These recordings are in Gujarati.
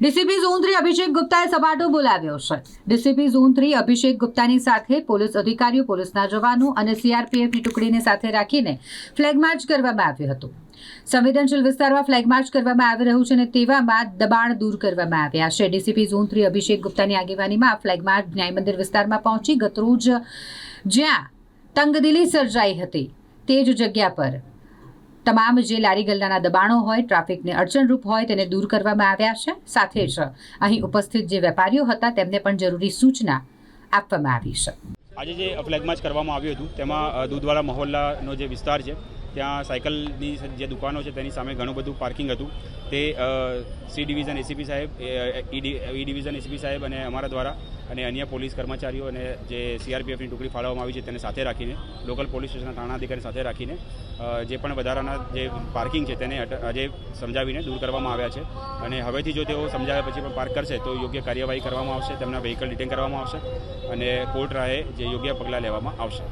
ડીસીપી ઝોન થ્રી અભિષેક ગુપ્તાએ સપાટો બોલાવ્યો છે. ડીસીપી ઝોન થ્રી અભિષેક ગુપ્તાની સાથે પોલીસ અધિકારીઓ, પોલીસના જવાનો અને સીઆરપીએફની ટુકડીને સાથે રાખીને ફ્લેગ માર્ચ કરવામાં આવ્યું હતું. સંવેદનશીલ વિસ્તારમાં ફ્લેગ માર્ચ કરવામાં આવી રહ્યું છે અને તેવામાં દબાણ દૂર કરવામાં આવ્યા છે. ડીસીપી ઝોન થ્રી અભિષેક ગુપ્તાની આગેવાનીમાં ફ્લેગ માર્ચ ન્યાય મંદિર વિસ્તારમાં પહોંચી ગતરોજ જ્યાં તંગદિલી સર્જાઈ હતી. તે જ જગ્યા પર તમામ જે લારી ગલ્લાના દબાણો હોય, ટ્રાફિકને અડચણરૂપ હોય તેને દૂર કરવામાં આવ્યા છે. સાથે જ અહીં ઉપસ્થિત જે વેપારીઓ હતા તેમને પણ જરૂરી સૂચના આપવામાં આવી છે. આજે જે ફ્લેગ માર્ચ કરવામાં આવ્યું હતું, તેમાં દૂધવાળા મહોલ્લાનો જે વિસ્તાર છે, ત્યાં સાયકલની જે દુકાનો છે તેની સામે ઘણું બધું પાર્કિંગ હતું. તે સી ડિવિઝન એસીપી સાહેબ ઈ ડિવિઝન એસીપી સાહેબ અને અમારા દ્વારા અને અન્ય પોલીસ કર્મચારીઓ અને જે સીઆરપીએફની ટુકડી ફાળવવામાં આવી છે તેને સાથે રાખીને લોકલ પોલીસ સ્ટેશનના થાણાધિકારી સાથે રાખીને જે પણ વધારાના જે પાર્કિંગ છે તેને આજે સમજાવીને દૂર કરવામાં આવ્યા છે. અને હવેથી જો તેઓ સમજાવ્યા પછી પણ પાર્ક કરશે તો યોગ્ય કાર્યવાહી કરવામાં આવશે તેમના વ્હીકલ ડિટેન કરવામાં આવશે અને કોર્ટ રાહે જે યોગ્ય પગલાં લેવામાં આવશે.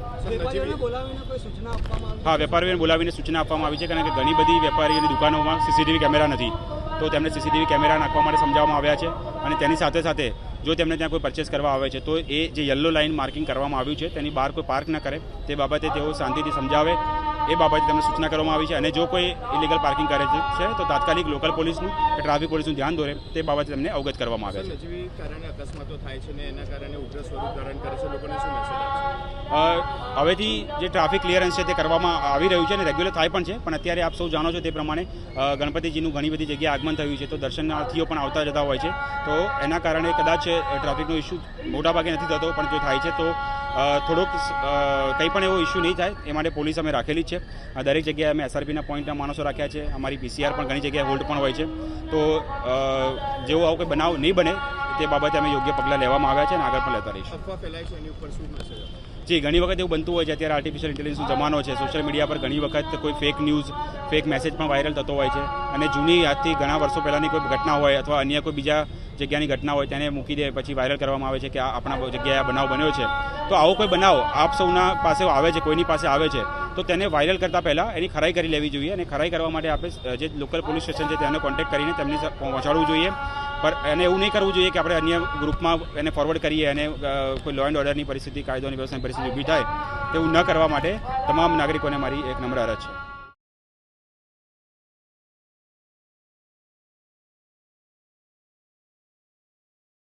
હા વેપારીઓને બોલાવીને સૂચના આપવામાં આવી છે કારણ કે ઘણી બધી વેપારીઓની દુકાનોમાં સીસીટીવી કેમેરા નથી. તો તેમને સીસીટીવી કેમેરા નાખવા માટે સમજાવવામાં આવ્યા છે અને તેની સાથે સાથે જો તેમને ત્યાં કોઈ પરચેસ કરવા આવે છે, તો એ જે યલો લાઇન માર્કિંગ કરવામાં આવ્યું છે, તેની બહાર કોઈ પાર્ક ન કરે, તે બાબતે તેઓ શાંતિથી સમજાવે. એ બાબતે તેમને સૂચના કરવામાં આવી છે. અને જો કોઈ ઇલીગલ પાર્કિંગ કરે છે તો તાત્કાલિક લોકલ પોલીસનું કે ટ્રાફિક પોલીસનું ધ્યાન દોરે તે બાબતે તેમને અવગત કરવામાં આવે છે. હવેથી જે ટ્રાફિક ક્લિયરન્સ છે તે કરવામાં આવી રહ્યું છે અને રેગ્યુલર થાય પણ છે પણ અત્યારે આપ સૌ જાણો છો તે પ્રમાણે ગણપતિજીનું ઘણી બધી જગ્યાએ આગમન થયું છે તો દર્શનાર્થીઓ પણ આવતા જતા હોય છે. તો એના કારણે કદાચ ટ્રાફિકનો ઇસ્યુ મોટાભાગે નથી થતો પણ જો થાય છે તો થોડોક કંઈ પણ એવો ઇસ્યુ નહીં થાય. એ માટે પોલીસ અમે રાખેલી જ છે. દરેક જગ્યાએ અમે એસઆરપીના પોઈન્ટના માણસો રાખ્યા છે. અમારી પીસીઆર પણ ઘણી જગ્યાએ હોલ્ડ પણ હોય છે. તો જેવો આવો કોઈ બનાવ નહીં બને તે બાબતે અમે યોગ્ય પગલાં લેવામાં આવ્યા છે અને આગળ પણ લેતા રહીશું. જી ઘણી વખત એવું બનતું હોય છે. અત્યારે આર્ટિફિશિયલ ઇન્ટેલિજન્સનો જમાનો છે. સોશિયલ મીડિયા પર ઘણી વખત કોઈ ફેક ન્યૂઝ ફેક મેસેજ પણ વાયરલ થતો હોય છે. અને જૂની આજથી ઘણા વર્ષો પહેલાંની કોઈ ઘટના હોય અથવા અન્ય કોઈ બીજા જગ્યાની ઘટના હોય તેને મૂકી દે, પછી વાયરલ કરવામાં આવે છે કે આ આપણા જગ્યાએ બનાવ બન્યો છે. તો આવો કોઈ બનાવ આપ સૌના પાસે આવે છે, કોઈની પાસે આવે છે, તો તેને વાયરલ કરતાં પહેલાં એની ખરાઈ કરી લેવી જોઈએ અને ખરાઈ કરવા માટે આપણે જે લોકલ પોલીસ સ્ટેશન છે તેનો કોન્ટેક્ટ કરીને તેમને પહોંચાડવું જોઈએ. પણ એને એવું નહીં કરવું જોઈએ કે આપણે અન્ય ગ્રુપમાં એને ફોરવર્ડ કરીએ અને કોઈ લો એન્ડ ઓર્ડરની પરિસ્થિતિ કાયદોની વ્યવસ્થાની પરિસ્થિતિ ઊભી થાય. તેવું ન કરવા માટે તમામ નાગરિકોને મારી એક નમ્ર અરજ છે.